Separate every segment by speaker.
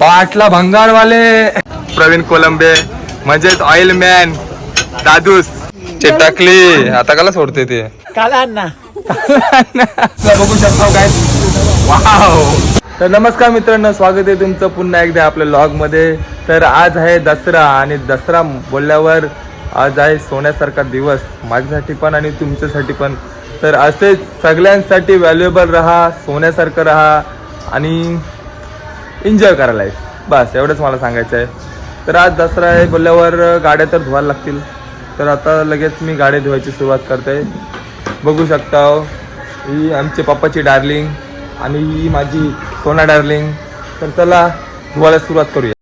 Speaker 1: पाटला भंगारवाले. प्रवीण कोलंबे म्हणजेच oil man दादूस. चिटकली आता काला सोडते ते.
Speaker 2: काला
Speaker 1: बघू शकतो काय. वाव. तर नमस्कार मित्रांनो स्वागत आहे तुमचं पुन्हा एकदा आपल्या लॉगमध्ये तर आज आहे दसरा आणि दसरा बोलल्यावर आज आहे सोन्यासारखा दिवस. माझ्यासाठी पण आणि तुमच्यासाठी पण. तर असेच सगळ्यांसाठी व्हॅल्युएबल राहा सोन्यासारखं राहा आणि एन्जॉय करा लाईफ बस एवढंच मला सांगायचं आहे तर आज दसरा आहे बोलल्यावर गाड्या तर धुवायला लागतील. तर आता लगेच मी गाड्या धुवायची सुरुवात करते. बघू शकता ही आमचे पप्पाची डार्लिंग आणि ही माझी सोना डार्लिंग तर चला धुवायला सुरुवात करूया.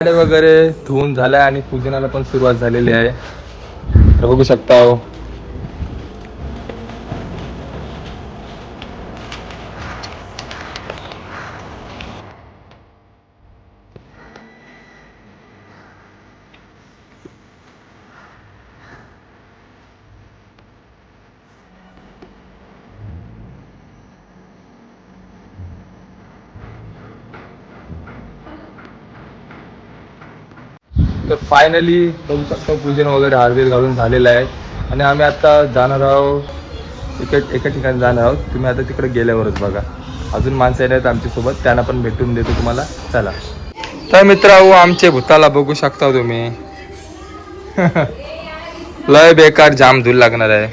Speaker 1: वगैरे धुवून झाल्या आणि पूजनाला पण सुरुवात झालेली आहे. तर बघू शकता हो. तर फायनली बघू शकतो पूजन वगैरे हार्दिर घालून झालेलं आहे. आणि आम्ही आता जाणार आहोत एका एका ठिकाणी जाणार आहोत. तुम्ही आता तिकडे गेल्यावरच बघा. अजून माणसं येणार आहेत आमच्यासोबत त्यांना पण भेटून देतो तुम्हाला. चला. तर मित्र आमचे भूताला बघू शकता तुम्ही. लय बेकार जाम धूल लागणार आहे.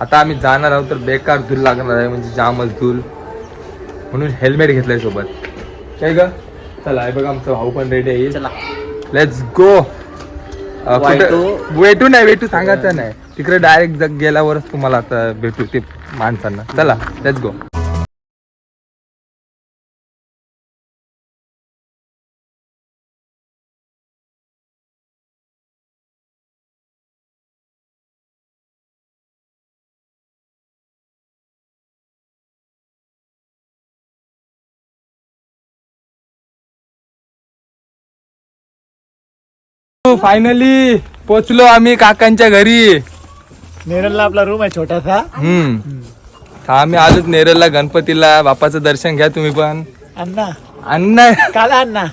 Speaker 1: आता आम्ही जाणार आहोत तर बेकार धूल लागणार आहे म्हणजे जामच धूल. म्हणून हेल्मेट घेतलंय सोबत. काय ग? चला आहे बघा आमचा भाऊ पण रेडी आहे.
Speaker 2: चला.
Speaker 1: लेट्स गो वेटू नाही वेटू सांगायचं नाही. तिकडे डायरेक्ट जग गेल्यावरच तुम्हाला आता भेटू ते माणसांना. चला लेट्स गो फायनली पोचलो आम्ही काकांच्या घरी.
Speaker 2: नेरलला आपला रूम आहे छोटासा.
Speaker 1: हम्म. हा, आम्ही आलोच नेरलला गणपतीला. बापाचं दर्शन घ्या तुम्ही पण.
Speaker 2: अण्णा.
Speaker 1: अण्णा.
Speaker 2: काला अण्णा.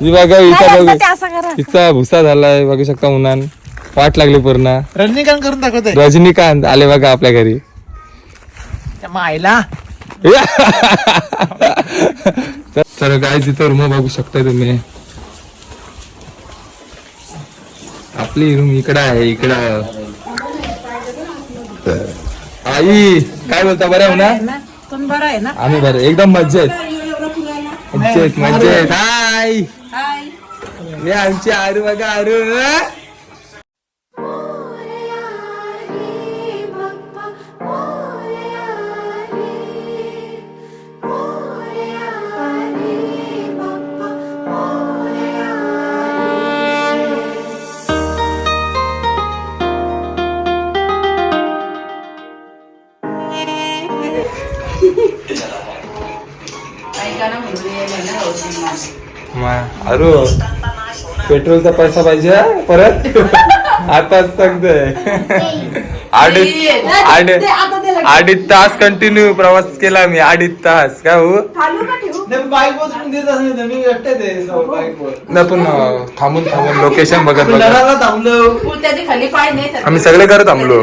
Speaker 1: ही बघा हिचा बघू.
Speaker 3: असं करा.
Speaker 1: हिचा भुसा झालाय बघू शकता उन्हान. वाट लागली पूर्ण.
Speaker 2: रजनीकांत करून दाखवतोय.
Speaker 1: रजनीकांत आले बघा आपल्या घरी.
Speaker 2: त्या मायला.
Speaker 1: तर काय तिथं रूम बघू शकता तुम्ही. आपली रूम इकडं आहे इकडं. आई काय बोलता बरं आहे ना?
Speaker 3: तुम्ही बरं आहे ना?
Speaker 1: आम्ही बरं एकदम मज्जेत. मज्जेत मज्जेत. हाय. हे आमची आरू बघा आरू. अरू पेट्रोलचा पैसा पाहिजे? परत? आताच सांगतोय अडीच तास कंटिन्यू प्रवास केला मी अडीच तास. काय हो? थांबून थांबून लोकेशन बघत आम्ही सगळे करत थांबलो.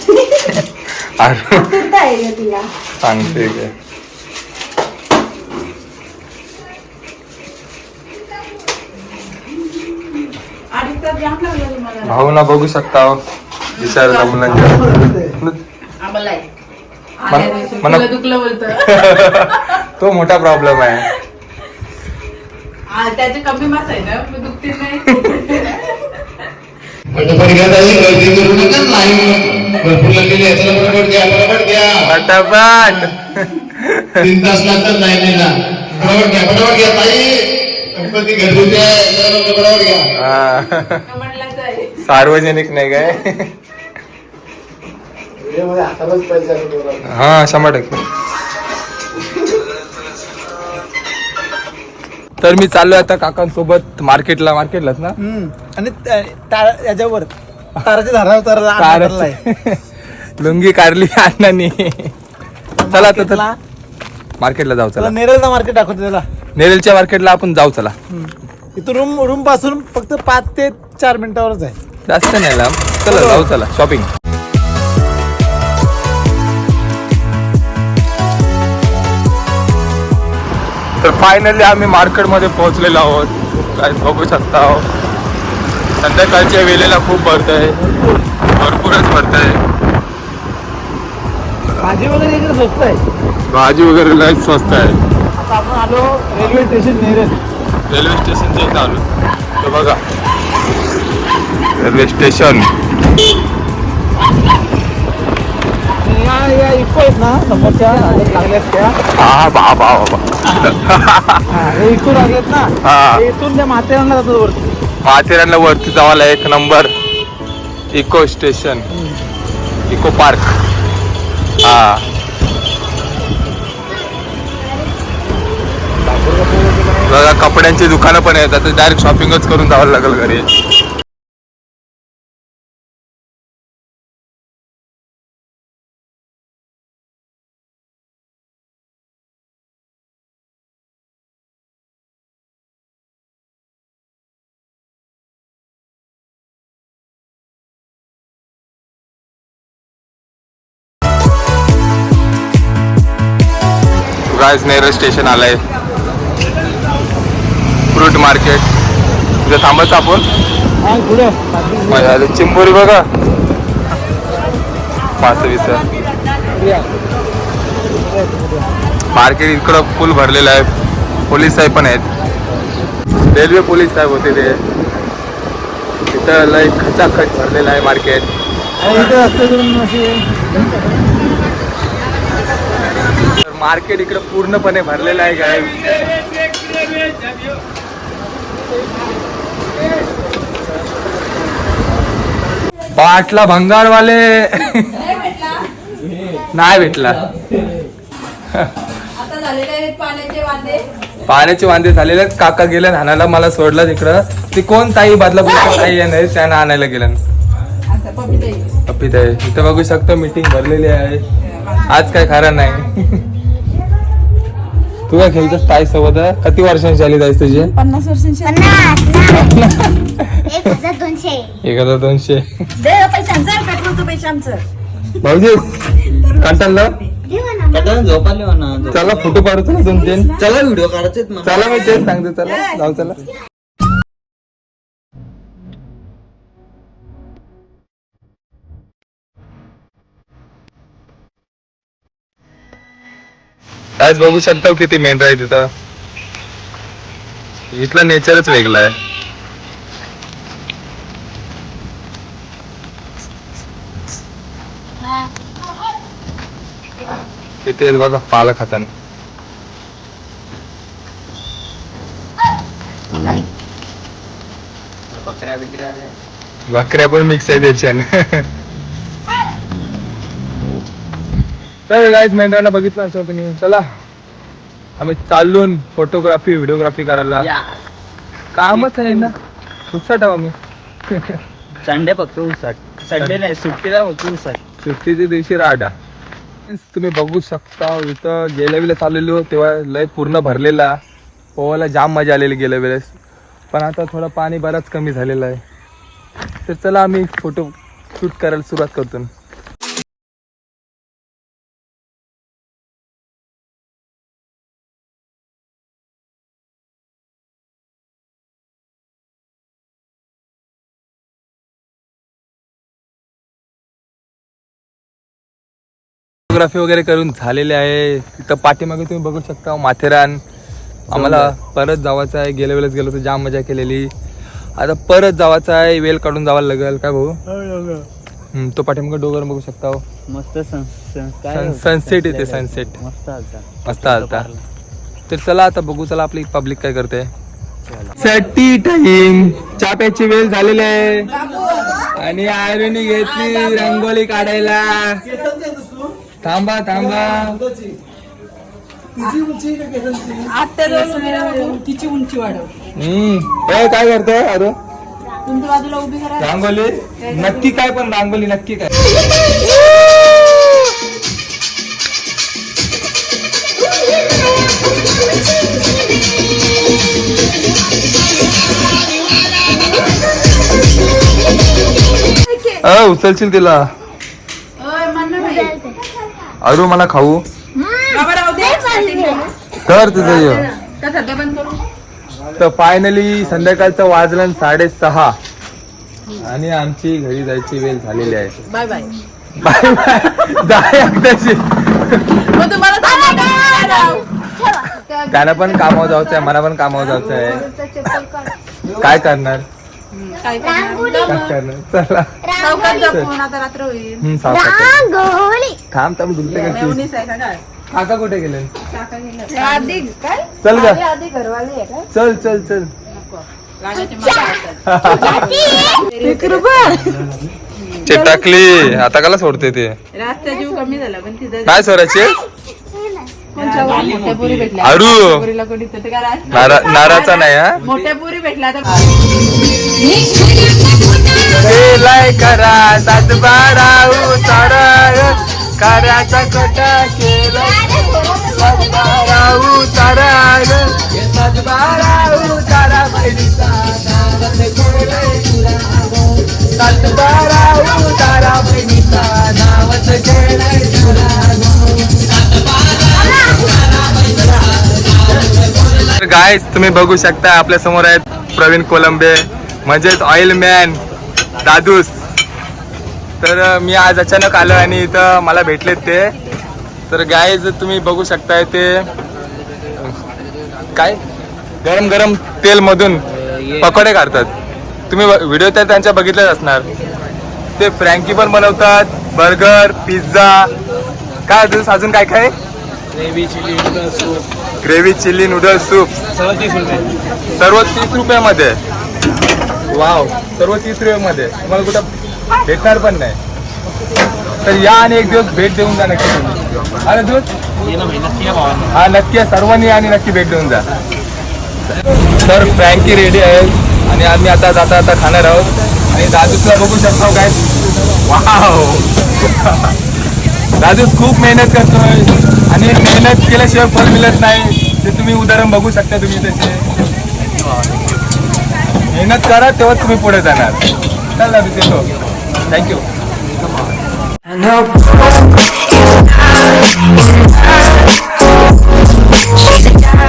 Speaker 1: सांगते काय
Speaker 3: अडीच तास जाम लागले मला.
Speaker 1: भाऊ ना बघू शकता हो. विचारायला मुलांच्या
Speaker 3: तुला दुखलं बोलतं.
Speaker 1: तो मोठा प्रॉब्लेम आहे.
Speaker 3: त्याचे कमी मास आहे ना मग दुखतील नाही.
Speaker 2: भरपूर लागलेली आहे चला फटाफट घ्या फटाफट घ्या.
Speaker 1: फटाफट.
Speaker 2: तीन तास लागतात लाईनीला फटाफट घ्या फटाफट घ्या ताई. गणपती घरगुती आहे फटाफट घ्या.
Speaker 1: सार्वजनिक नाही काय. हा शंभर टक्के. तर मी चाललोय आता काकांसोबत मार्केटला. मार्केटलाच ना?
Speaker 4: आणि त्या- त्या- याच्यावर. ताराच्या धारा उतरला
Speaker 1: लुंगी कारली अण्णांनी. चला आता तर मार्केटला जाऊ चला.
Speaker 4: नेरलचा मार्केट दाखवतो त्याला.
Speaker 1: नेरलच्या मार्केटला आपण जाऊ चला.
Speaker 4: इथून रूम रूमपासून फक्त पाच ते चार मिनिटावरच आहे.
Speaker 1: जास्त नाही लांब. चला जाऊ चला. शॉपिंग तर फायनली आम्ही मार्केटमध्ये पोहोचलेलो आहोत. काय बघू शकता आहो. संध्याकाळच्या वेळेला खूप भरत आहे भरपूरच भरत आहे
Speaker 4: भाजी वगैरे इकडे स्वस्त आहे.
Speaker 1: भाजी वगैरे लय स्वस्त आहे.
Speaker 4: आता आपण आलो रेल्वे स्टेशन नेरल
Speaker 1: रेल्वे स्टेशनच्या इथं आलो तर बघा. Railway station.
Speaker 4: आणि या या इको आहेत ना समोरच्या लागल्यात त्या.
Speaker 1: हा बा बा बा.
Speaker 4: हा, हे इको लागल्यात ना.
Speaker 1: हा.
Speaker 4: हे इथून त्या माथेरानला जातात वरती.
Speaker 1: माथेरानला वरती जावाला एक number. Eco station. Eco park. हा. बघा कपड्यांची दुकानं पण आहेत. आता डायरेक्ट शॉपिंगच करून जावं लागेल घरी. गायज नेरळ स्टेशन आलंय. फ्रूट मार्केट तिथे थांबायचं आपण. मजा आली चिंबोरी बघा. पाच वीस मार्केट इकडं फुल भरलेलं आहे. पोलीस साहेब पण आहेत. रेल्वे पोलीस साहेब होते ते. तिथं लय खचाखच भरलेलं आहे मार्केट मार्केट इकडं पूर्णपणे भरलेलं आहे काय पाटला भंगारवाले.
Speaker 3: नाही भेटला. पाण्याचे वांदे.
Speaker 1: झालेले. काका गेले नानाला मला सोडलं तिकडं. ती कोण ताई? बदलापूरची ताई आहे नाही त्यांना आणायला गेलं.
Speaker 3: पपिता
Speaker 1: आहे इथं बघू शकतो मीटिंग भरलेली आहे. आज काय खरं नाही. तू काय खेळतोस ताई सोबत किती वर्षांची झाली ताई तुझी?
Speaker 3: पन्नास वर्षांची
Speaker 5: एक हजार दोनशे.
Speaker 1: एक हजार दोनशे.
Speaker 3: दे पैशांचं पेट्रोलचं पैसे आमचं.
Speaker 1: भाऊजी कंटाळलं
Speaker 4: झोपाले
Speaker 1: चला फोटो काढतो ना दोन तीन
Speaker 4: चला व्हिडिओ काढायचे
Speaker 1: चला मी तेच सांगतो चला. जाऊ चला. आज बघू शकता किती मेंढरा आहे तिथं. इथलं नेचरच वेगळं आहे. किती आहेत बघा पालक खाताना बकऱ्या पण मिक्स आहे त्याच्याने तर गाईज मेंढरांना बघितलं असं तुम्ही चला. आम्ही चालून फोटोग्राफी व्हिडिओग्राफी करायला. कामच आहे ना. आहो आम्ही
Speaker 4: संडे फक्त उसाट. संडे नाही सुट्टीला फक्त उसाट.
Speaker 1: सुट्टीच्या दिवशी राडा. तुम्ही बघू शकता इथं गेल्या वेळेला चाललेलो तेव्हा लय पूर्ण भरलेला. पोहायला जाम मजा आलेली गेल्या वेळेस. पण आता थोडं पाणी बराच कमी झालेलं आहे. तर चला आम्ही फोटो शूट करायला सुरुवात करतो. फोटोग्राफी वगैरे करून झालेले आहे. तिथं पाठीमागे तुम्ही बघू शकता माथेरान. आम्हाला परत जावाचं आहे. गेल्या वेळेस गेलो तर जाम मजा केलेली. आता परत जावाचं आहे. वेळ काढून जावं लागेल. काय भाऊ? हम्म, तो पाठीमागे डोंगर बघू शकता हो.
Speaker 4: मस्त
Speaker 1: सन- सनसेट येते सनसेट
Speaker 4: मस्त आलता
Speaker 1: मस्त आलता तर चला आता बघू चला आपली पब्लिक काय करते. साठी टाइम चहा प्यायची वेळ झालेली आहे. आणि आयरोनी घेतली रंगोली काढायला. थांबा थांबा.
Speaker 3: आता तिची उंची वाढव.
Speaker 1: हम्म. ए, काय करतोय? अरे.
Speaker 3: तुमच्या बाजूला उभी करा.
Speaker 1: रांगोली? नक्की काय पण रांगोली नक्की काय. अ उचलशील तिला. अरू मला खाऊ. कर तुझं ये. तर फायनली संध्याकाळचं वाजलं साडेसहा. आणि आमची घरी जायची वेळ झालेली आहे.
Speaker 3: बाय बाय
Speaker 1: बाय बाय जाय पण कामावर जायचं आहे मला पण कामावर जायचं आहे. काय करणार?
Speaker 3: काय करणार?
Speaker 1: काय करणार? चला.
Speaker 3: चौकात जपून आता रात्र होईल.
Speaker 1: हम्म, सावकाश थांब थांब दुलते का
Speaker 3: मेवणीच आहे का काय?
Speaker 1: काका कुठे गेले?
Speaker 3: काका गेला.
Speaker 1: चल ग. चल चल चल.
Speaker 3: रागाचे मारा असतात.
Speaker 1: चिटकली आता काला सोडते ते.
Speaker 3: रातचा जीव कमी झाला पण तिथं
Speaker 1: काय
Speaker 3: पोरी? मोठ्या पोरी भेटल्या?
Speaker 1: अरू.
Speaker 3: मोठ्या पोरीला कोणी तर ते काय राज-
Speaker 1: नारा नाराचा नाही हा?
Speaker 3: मोठ्या पोरी भेटल्या तर
Speaker 1: केलाय करा सात बारा उतारा कराचा कटा केलाय सात बहिणीचा नावात केलाय तुला. सात बहिणीचा नावात केलाय तुला तर गायस तुम्ही बघू शकता आपल्यासमोर आहेत प्रवीण कोलंबे म्हणजेच ऑइल मॅन दादूस. तर मी आज अचानक आलो आणि इथं मला भेटलेत ते. तर गायज तुम्ही बघू शकताय ते काय? गरम गरम तेल मधून पकोडे काढतात. तुम्ही व्हिडिओ तर त्यांच्या बघितलेच असणार. ते फ्रँकी पण बनवतात बर्गर पिझ्झा. काय अजून अजून काय काय
Speaker 4: gravy chilli soup
Speaker 1: gravy noodle soup
Speaker 4: सर्व तीस रुपये.
Speaker 1: सर्व तीस रुपयामध्ये? वाव सर्व तीस रुपयामध्ये. तुम्हाला कुठं भेटणार पण नाही. तर या आणि एक दिवस भेट देऊन जा नक्की तुम्ही. अरे दिवस
Speaker 4: ये ना भाई नक्की या भावांना.
Speaker 1: हा नक्की या, सर्वांनी आणि नक्की भेट देऊन जा. तर फ्रँकी रेडी आहे आणि आम्ही आता जाता आता खाणार आहोत. आणि दादूसला बघू शकतो काय वाव. दादूस खूप मेहनत करतोय. आणि मेहनत केल्याशिवाय फळ मिळत नाही. ते तुम्ही उदाहरण बघू शकता तुम्ही त्याचे मेहनत करा तेव्हा तुम्ही पुढे जाणार. चल दादू येतो थँक्यू